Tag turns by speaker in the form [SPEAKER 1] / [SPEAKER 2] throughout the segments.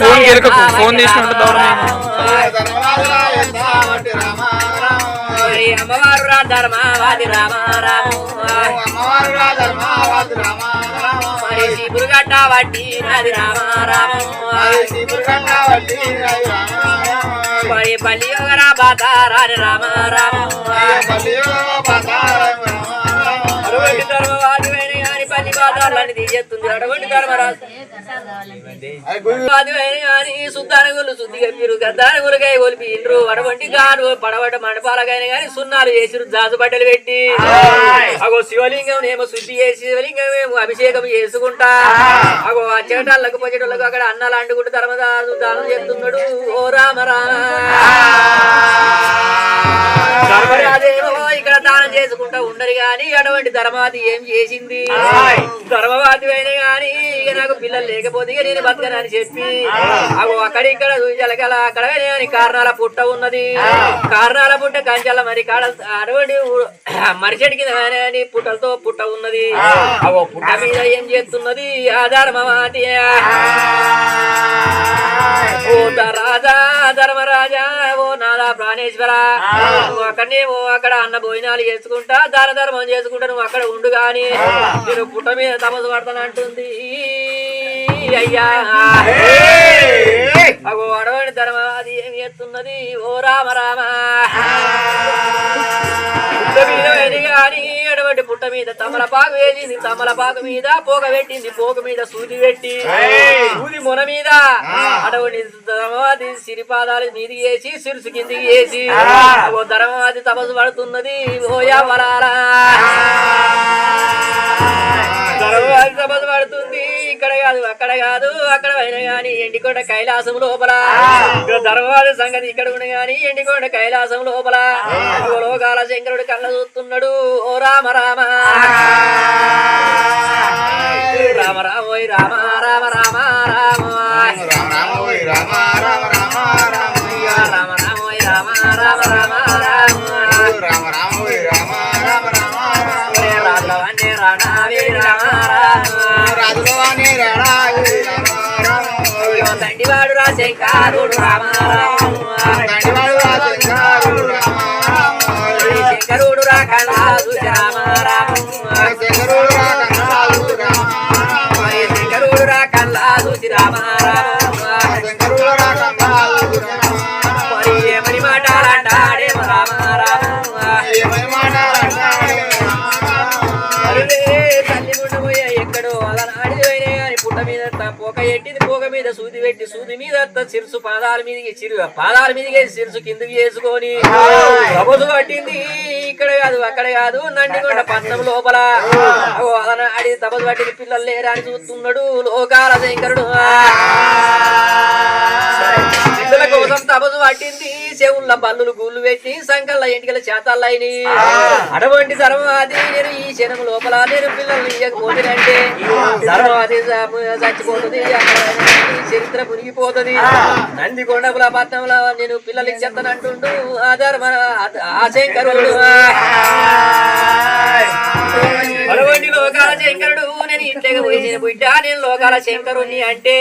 [SPEAKER 1] Phone గెలకకు phone తీసుకుంటే దూరం
[SPEAKER 2] అమ్మవారు రా ధర్మావాది రామ రామ మరి శిబురుగడ్డ వడ్డీ నాది రామ రామ మరి పల్లి యోగరా బాత రాని రామ రామ అటువంటి బాధార్లని తీసేస్తుంది అటువంటి ధర్మరాజు వాది వేణి గాని సుద్దానగులు శుద్ధి కప్పిరు గద్దానగులకై ఒలిపి ఇండ్రు అటువంటి గాను పడబడ్డ మండపాలకైనా గాని సున్నాలు చేసిరు జాజు బట్టలు పెట్టి. అగో శివలింగం ఏమో శుద్ధి చేసి శివలింగం ఏమో అభిషేకం చేసుకుంటా. అగో ఆ చేటాళ్ళకు పొచ్చేటోళ్ళకు అక్కడ అన్నాలు అండుకుంటూ ధర్మదాసు దానం చేస్తున్నాడు. ఓ రామ రామ. దానం చేసుకుంటా ఉండరు గాని అటువంటి ధర్మాది ఏం చేసింది? ధర్మవాది అయినా గాని ఇక నాకు పిల్లలు లేకపోతే ఇక నేను బతకనని చెప్పి అగో అక్కడిక్కడ చూసాలకల అక్కడ కారణాల పుట్ట ఉన్నది. కారణాల పుట్ట కంచాల మరి కాడ అటువంటి ఊ- మరిచెడి కింద అని పుట్టలతో పుట్ట ఉన్నది. పుట్ట మీద ఏం చేస్తున్నది? ఆ ధర్మవాది రాజా ధర్మరాజా ఓ నాదా ప్రాణేశ్వర. నువ్వు అక్కడనే ఓ అక్కడ అన్న భోజనాలు చేసుకుంటా దాన ధర్మం చేసుకుంటా నువ్వు అక్కడ ఉండు గాని నేను పుట్ట మీద తమసు పడతానంటుంది అయ్యా. అగో అడవని ధర్మవాది ఏం చేస్తున్నది? ఓ రామ రామ. గాని అటువంటి పుట్ట మీద తమలపాకు వేసింది తమలపాకు మీద పోగ పెట్టింది పోగ మీద సూది పెట్టి సూది మొన మీద. అటువంటి ధర్మవాది సిరిపాదాలు మీది వేసి సిరుసు కిందికి వేసి ఓ ధర్మవాది తపస్సు పడుతున్నది ఓయా వరారా ధర్మవాది తపస్సు కాదు అక్కడ కాదు అక్కడ అయినా గాని ఎండికొండ కైలాసం లోపల. ధర్మవాది సంగతి ఇక్కడ ఉన్న గాని ఎండికొండ కైలాసం లోపల. లోకాల శంకరుడు కళ్ళ చూస్తున్నాడు. ఓ రామ రామ. రామ రామ రామ రామ రామ రామ. రామ రామ రామ రామ. తండ్రివాడు రామ. శంకరుడు రామ రామ శంకరుడు రా కళాసు రామ రామ శంకరుడు రా కళాసు రామ రామ పెట్టి సూది మీద సిరుసు పాదాల మీదకి చిరు పాదాల మీదకి సిరుసు కిందకి వేసుకొని కబుసు పట్టింది ఇక్కడ కాదు అక్కడ కాదు నండికొండ పట్నం లోపల. అలనాడి తపసు పట్టింది పిల్లలు లేరా అని చూస్తున్నాడు. లోకాల శంకరుడు. కోసం తపసు పట్టింది. చెవుల బల్లులు గూళ్ళు పెట్టి సంకల్ల ఎంటికల చేతాలైని అటువంటి ధర్మవాది నేను ఈ క్షణం లోపల నేను పిల్లల్ని ఇయ్యకపోతేనంటే ధర్మవాది చ- చచ్చిపోతుంది. చరిత్ర మునిగిపోతుంది. నంది కొండపుల పట్నంలో నేను పిల్లలు ఇచ్చేస్తానంటుండు ఆ ధర్మ ఆ శంకరుడు. లోకాల శంకరుడు నేను ఇంట్లోకి పోయి నేను బిడ్డ నేను లోకాల శంకరుణ్ణి అంటే.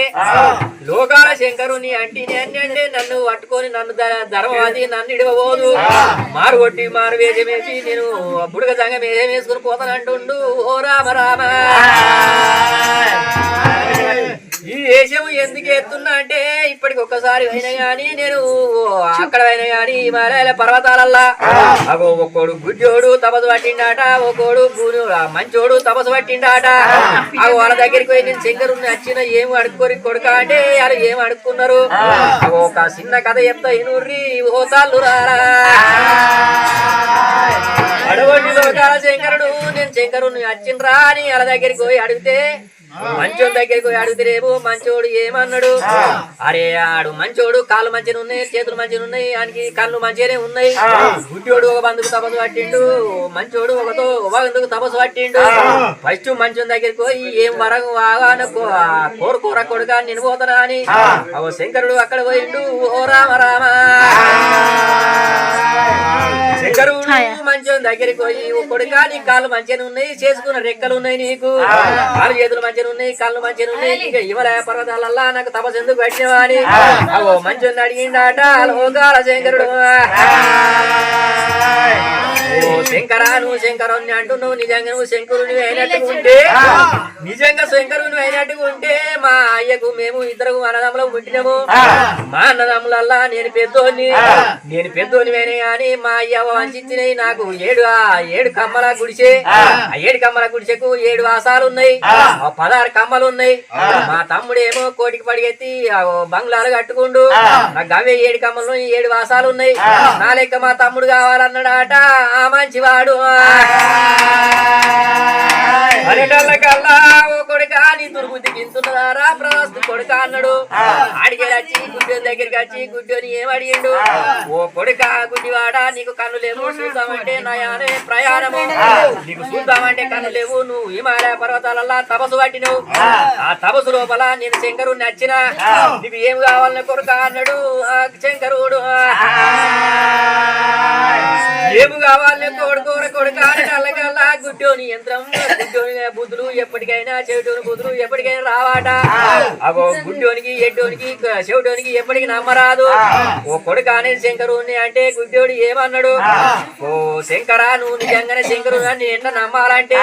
[SPEAKER 2] లోకాల శంకరుని అంటే అంటే నన్ను పట్టుకొని నన్ను ధర్మవాది నన్ను ఇడవబోదు. మారు కొట్టి మారు వేషమేసి నేను బుడగ సంగం వేసుకుని పోతాను అంటుండు ఓ రామ రామ. వేషము ఎందుకు ఎత్తున్నా అంటే ఇప్పటికి ఒక్కసారి అయినా గాని నేను అక్కడ అయినా గాని హిమాలయాల పర్వతాలల్లా. అగో ఒక్కోడు గుడ్డోడు తపసు పట్టిండాట ఒక్కోడు మంచోడు తపసు పట్టిండాట. అగో వాళ్ళ దగ్గరికి పోయి నేను శంకరు వచ్చిన ఏం అడుక్కోరి కొడుక అంటే వాళ్ళు ఏం అడుక్కున్నారు? అగో ఒక చిన్న కథ చెప్తా ఇనుర్రి ఓ తాళ్ళు రారా. శంకరుడు నేను శంకరుని వచ్చిండ్రా అని వాళ్ళ దగ్గరికి పోయి అడిగితే మంచోడు దగ్గరికి పోయి అడిగితేనేమో మంచోడు ఏమన్నాడు? అరే ఆడు మంచోడు కాళ్ళు మంచిగా ఉన్నాయి చేతులు మంచిగా ఉన్నాయి ఆయనకి కళ్ళు మంచిగానే ఉన్నాయి. గుడ్డోడు ఒక బంధుకు తపస్సు పట్టిండు మంచోడు ఒకతో ఒకందుకు తపస్సు పట్టిండు. ఫస్ట్ మంచోని దగ్గరికి పోయి ఏం వరకు వాగాన కోరు కూర కొడుగా నేను పోతానా అని. ఓ శంకరుడు అక్కడ పోయిండు ఓ రామ రామ. శంకరుడు మంచం దగ్గరికి పోయి కొడుకా నీ కాళ్ళు మంచిగా ఉన్నాయి చేసుకున్న రెక్కలు ఉన్నాయి నీకు. కాళ్ళు చేతులు మంచిగా ఉన్నాయి కాళ్ళు మంచిగా ఉన్నాయి. ఇంకా హిమాలయ పర్వతాలల్లా నాకు తపస్సు ఎందుకు పెట్టినవా అని అవో మంచం అడిగిండాట శంకరుడు శంకరా నువ్వు శంకరుని అంటున్నావు నిజంగా నువ్వు శంకరుని అయినట్టుగా ఉంటే నిజంగా శంకరుని అయినట్టుగా ఉంటే మా అయ్యకు మేము ఇద్దరు అన్నదమ్ములం పుట్టినాము. మా అన్నదమ్ములల్లా నేను పెద్దోని నేను పెద్దోని వేనే గాని మా అయ్య వంచిచ్చినవి నాకు ఏడు ఆ ఏడు కమ్మల గుడిసే ఆ. ఏడు కమ్మల గుడిసెకు ఏడు వాసాలు ఉన్నాయి పదహారు కమ్మలు ఉన్నాయి మా తమ్ముడేమో కోటికి పడిగెత్తి ఆ బంగ్లాలు కట్టుకుండు. నాకు అవే ఏడు కమ్మలు ఏడు వాసాలు ఉన్నాయి నా లెక్క మా తమ్ముడు కావాలన్నాడాట. ఆ మంచివాడు. అనేటోళ్ళకల్లా ఓ కొడుకా నీ దుర్బుద్ధి గింతున్నదారా ప్రవస్తు కొడుక అన్నాడు. ఆడికి వచ్చి గుడ్డోని దగ్గరికి వచ్చి గుడ్డోని ఏం అడిగిండు ఓ కొడుక గుడ్డివాడా నీకు కన్ను లేవు చూద్దామంటే నయానే ప్రయాణము. నీకు చూద్దామంటే కన్ను లేవు నువ్వు హిమాలయ పర్వతాలల్లా పట్టినవు. ఆ తపస్సు లోపల నేను శంకరు నచ్చిన నీకు ఏం కావాలని కొడుక అన్నాడు ఆ శంకరుడు. ఏమి కావాలని కోడుకోర కొడుక కళ్ళకల్లా గుడ్డోని యంత్రం గుడ్డోని బుద్ధులు ఎప్పటికైనా చెవిటోని బుద్ధులు ఎప్పటికైనా రావాట. అగో గుడ్డోనికి ఎడ్డోనికి చెవిటోనికి ఎప్పటికి నమ్మరాదు. ఓ కొడుక అనేది శంకరుని అంటే గుడ్డోడు ఏమన్నాడు? ఓ శంకరా నువ్వు నిజంగానే శంకరు నేను ఎట్లా నమ్మాలంటే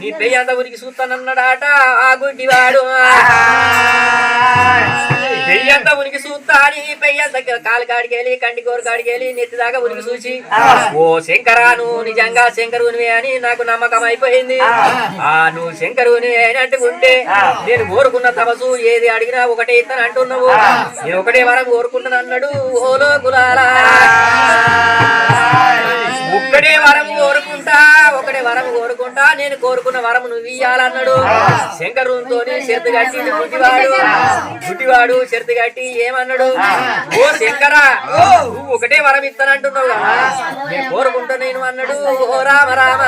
[SPEAKER 2] నీ పెయ్యి అంత ఉనికి చూస్తానన్నాడాట ఆ గుడ్డివాడు. పెయ్యంతా ఉనికి చూస్తా అని పెయ్యంత కాలు కాడికి వెళ్ళి కంటి కోరు కాడికి వెళ్ళి నెత్తి దాకా ఉనికి చూసి ఓ శంకరా నువ్వు నిజంగా శంకరునివే అని నాకు నమ్మకం అయిపోయింది. ఆ. నువ్వు శంకరునివే అయినట్టుగా ఉంటే నేను కోరుకున్న తపసు ఏది అడిగినా ఒకటే ఇస్తాను అంటున్నావు నేను ఒకటే వరం కోరుకున్నాను అన్నాడు ఓలో గులాలా కోరుకుంటా నేను కోరుకున్న వరం నువ్వు ఇయ్యాలన్నాడు. శంకరునితో షరతు కట్టి గుడ్డివాడు. గుడ్డివాడు షరతు కట్టి ఏమన్నాడు? ఓ శంకరా నువ్వు ఒకటే వరం ఇస్తానంటున్నావు కదా. నేను కోరుకుంటా నేను అన్నాడు. ఓ రామ రామ.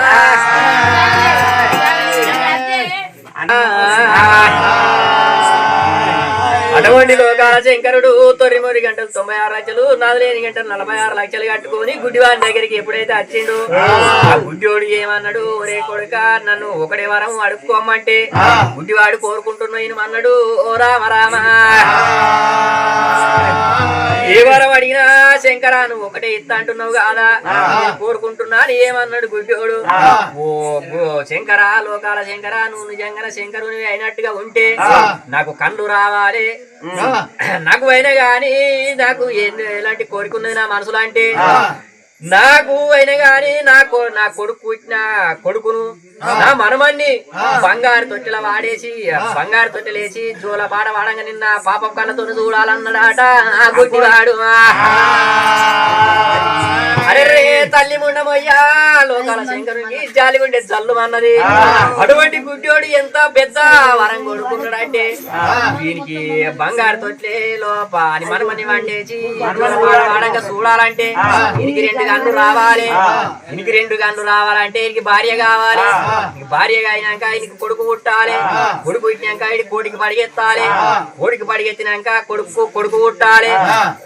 [SPEAKER 2] అటువంటి లోకాల శంకరుడు తొమ్మిది గంటలు తొంభై ఆరు లక్షలు నాలుగైదు గంటలు నలభై ఆరు లక్షలు కట్టుకొని గుడ్డివాడి దగ్గరికి ఎప్పుడైతే వచ్చిండు ఆ. గుడ్డివాడు ఏమన్నాడు? ఒరే కొడుక నన్ను ఒకటే వరం అడుక్కోమంటే గుడ్డివాడు కోరుకుంటున్నాను అన్నాడు ఓ రామ రామ. ఏ వరం అడిగినా శంకరా నువ్వు ఒకటే ఇస్తా అంటున్నావు కాదా? నేను కోరుకుంటున్నాను ఏమన్నాడు గుడ్డోడు ఓ శంకరా లోకాల శంకరా నువ్వు నిజంగా శంకరుని అయినట్టుగా ఉంటే నాకు కళ్ళు రావాలి నాకు అయినా గాని నాకు ఎలాంటి కోరిక ఉన్నది నా మనసులో అంటే నాకు అయినా గాని నా నా కొడుకు పుట్టిన కొడుకును నా మనమన్ని బంగారు తొట్టెల వాడేసి బంగారు తొట్టెలేసి జోల పాట వాడంగా నిన్న పాపం కళ్ళతో చూడాలన్నాడాట. ఆ గుడ్డివాడు. లోకాల జాలిగుండే జల్లు అన్నది అటువంటి గుడ్డోడు ఎంత పెద్ద వరం కొడుకున్నాడంటే దీనికి బంగారు తొట్లే లోప అని మనమని వండేసి. వాడంగా చూడాలంటే దీనికి రెండు గన్ను రావాలి. దీనికి రెండు గన్ను రావాలంటే ఈయనకి భార్య కావాలి. ఈయనకి భార్య అయినాక ఆయనకి కొడుకు పుట్టాలి. కొడుకు పుట్టినాక ఆయన కోడికి పడిగెత్తాలి. కోడికి పడిగెత్తినాక కొడుకు కొడుకు పుట్టాలి.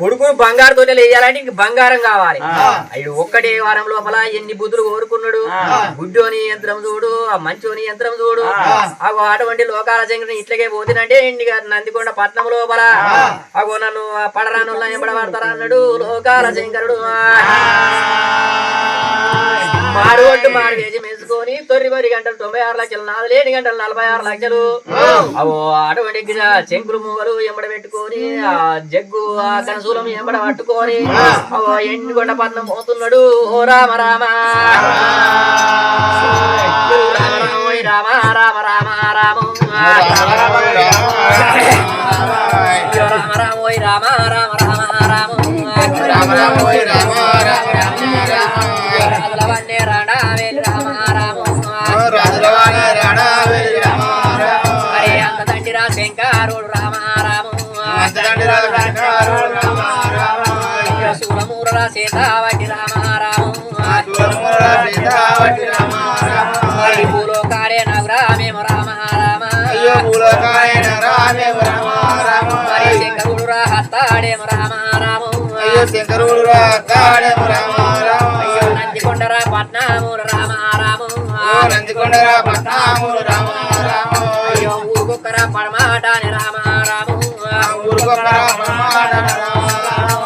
[SPEAKER 2] కొడుకు బంగారు తొట్టెలు వేయాలంటే ఇంక బంగారం కావాలి. అయ్యి ఒక్కటే వారం లోపల ఎన్ని బుద్ధులు కోరుకున్నాడు? గుడ్డోని యంత్రం చూడు ఆ మంచోని యంత్రం చూడు. అగో అటువంటి లోకాల శంకరుని ఇట్లకే పోతినంటే నందికొండ పట్నం లోపల. అగో నన్ను పడరాను ఎంబడబడతారా అన్నాడు. లోకాల శంకరుడు మారు ఒట్టు మారు. వేసి మెచ్చుకొని తొర్రి మరి గంటలు తొంభై ఆరు లక్షలు నాలుగు గంటలు నలభై ఆరు లక్షలు. అవో అటువంటి శంకులు మూగలు ఎంబడ పెట్టుకొని ఆ జగ్గు ఆ కనసూలం ఎంబడ పట్టుకొని అవో ఎండి కొండ పట్నం పోతున్నాడు. ఓ రామ రామ. రామ రామ ఓయ్ రామ రామ రామ రామ అయ్యో రామ రామ ఓయ్ రామ రామ రామ రామ రాజులవన్నే రాడా వేలు రామ రామ హరి అంత తండ్రిరా శంకరుడు రామ రామ సూరమూరరా సీతావటి రామ రామ హరి భూలోకాలే నగరామేమ రామ రామ హరి శంకరుడు రా హస్తాడేమ రామ రామ
[SPEAKER 3] శంకరుడు
[SPEAKER 2] అయ్యో నంది నందికొండరా పట్నాములు రామ రాము
[SPEAKER 3] నందికొండరా పట్నాములు రామ రామ
[SPEAKER 2] అయ్యో ఊరుకొక్కరా పడమాటాని రామ రాము
[SPEAKER 3] ఊరుకొకరా బ్రహ్మాండ రామ రామ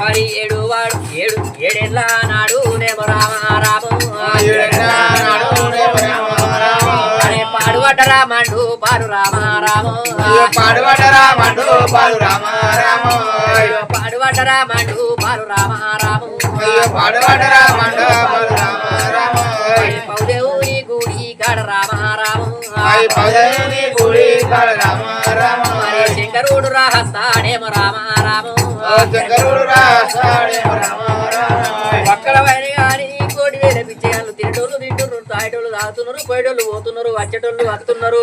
[SPEAKER 2] మరి ఏడు వాడు ఏడు ఏడేళ్ళ నాడు నేమ రామ రాము
[SPEAKER 3] ఏడనాడు రేపు రామ రామ
[SPEAKER 2] అరే పాడుబడ్డరా మండు పాడు రామ రాము
[SPEAKER 3] పాడుబడరా మండు పాడు రామ రామ
[SPEAKER 2] పాడుబడ్డరా మండు పాడు రామ రాము
[SPEAKER 3] అయ్యో పాడుబడరా మండు రామ రామ
[SPEAKER 2] పౌదేవుని గుడి కాడ రామ రాము
[SPEAKER 3] అయ్యి పదవి గుడి కాడ రామ రామ
[SPEAKER 2] శంకరుడు రాస్తాడేమో రామ రాము
[SPEAKER 3] శంకరుడు రాస్తాడేమో రామ రామ
[SPEAKER 2] తాగుతున్నారు పోయేటోళ్ళు పోతున్నారు వచ్చేటోళ్ళు వస్తున్నారు!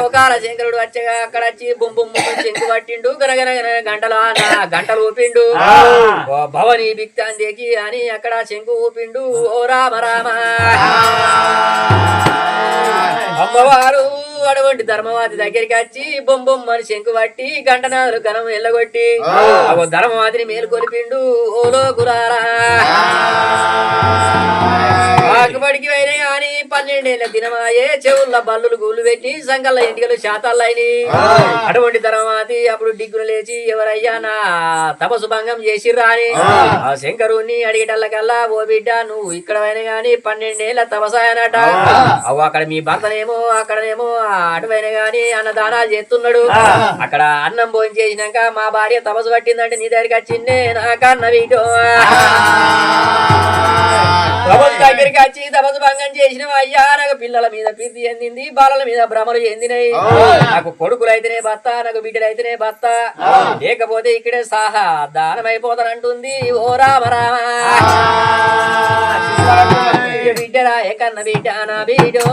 [SPEAKER 2] లోకాల శంకరుడు వచ్చగా అక్కడ వచ్చి బొమ్మ శంకు పట్టిండు గనగన గంటల గంటలు ఊపిండు. భవని బిక్తాందేకి అని అక్కడ శంకు ఊపిండు. ఓ రామ రామ. అమ్మవారు అటువంటి ధర్మవాది దగ్గరికి వచ్చి బొమ్మ బొమ్మని శంకు పట్టి గంటనాథులు ఘనం ఎల్లగొట్టి అగో ధర్మవాదిని మేలుకొలిపిండు ఓలో కులారా ఆకుబడికి వైన గాని పన్నెండేళ్ళ దినమాయే చెవుల బల్లులు గూళ్ళు పెట్టి సంకల్ల ఇంటికలు శాతాలైని. అటువంటి ధర్మవాది అప్పుడు డిగ్గులు లేచి ఎవరయ్యా నా తపసు భంగం చేసిర్రా అని. ఆ. శంకరుణ్ణి అడిగేటల్లకల్లా ఓ బిడ్డ నువ్వు ఇక్కడ అయినా గాని పన్నెండేళ్ళ తపసాయనట అవు అక్కడ మీ భర్తనేమో అక్కడనేమో అటువైన గాని అన్నదానాలు చేస్తున్నాడు. అక్కడ అన్నం భోజనం చేసినాక మా భార్య తపసు పట్టిందంటే నీ దగ్గరికి వచ్చిందే నాకన్న వీటో తపస్సు దగ్గరికి వచ్చి తపస్సు భంగం చేసిన అయ్యా నాకు పిల్లల మీద ప్రీతి చెందింది బాలల మీద భ్రమలు చెందినాయి నాకు కొడుకులు అయితేనే భర్త నాకు బిడ్డలు అయితేనే భర్త లేకపోతే ఇక్కడే సాహా దానమైపోతానంటుంది ఓ రామ రామ. బిడ్డరాయ కన్న బిడ్డ నా బీడో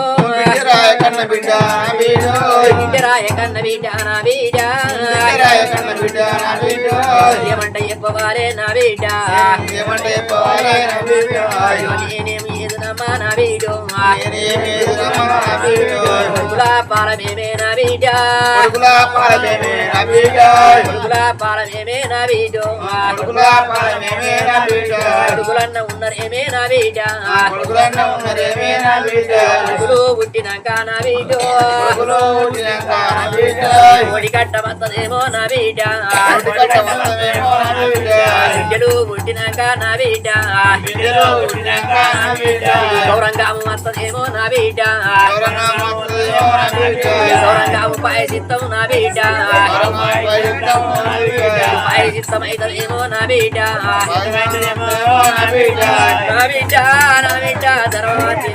[SPEAKER 3] బిడ్డరాయ కన్న బిడ్డ వీడు
[SPEAKER 2] బిడ్డరాయ కన్న బిడ్డ నా బీడ
[SPEAKER 3] బిడ్డరాయ కన్న బిడ్డ నా వీడు
[SPEAKER 2] ఏమంట చెప్పవాలే నా బిడ్డ
[SPEAKER 3] ఏమంటే పోలే నా
[SPEAKER 2] అయ్యో నేనేమి ఎదునమ్మా నా బీడో
[SPEAKER 3] నేనేమి
[SPEAKER 2] కొడుకులా పాలమేమే నా బిడ్డ
[SPEAKER 3] కొడుకులా పాలమేమే నా వీడు
[SPEAKER 2] కొడుకులా పాలమేమే నా బిడ్డ
[SPEAKER 3] కొడుకులా పాలమేమే నా వీడు
[SPEAKER 2] కొడుకులన్న ఉన్నరేమే నా బిడ్డ
[SPEAKER 3] కొడుకులన్న ఉన్నదేమే నా వీడు
[SPEAKER 2] కొడుకులు పుట్టినాక నా బిడ్డ
[SPEAKER 3] కొడుకులో పుట్టినాక నా వీడు
[SPEAKER 2] కోడి కట్టమంతదేమో నా బిడ్డ
[SPEAKER 3] కొడుకట్టమన్నదేమో నా వీడు
[SPEAKER 2] బిడ్డలు పుట్టినాక నా బిడ్డ.
[SPEAKER 3] బిడ్డలో పుట్టినాక నా వీడు
[SPEAKER 2] గౌరంగాము వస్తదేమో నా బిడ్డ. గౌరంగాము పాయసిత్తం నా బిడ్డ. పాయసిత్తం అయితదేమో నా బిడ్డ. నా బిడ్డ. నా బిడ్డ. ధర్మవతి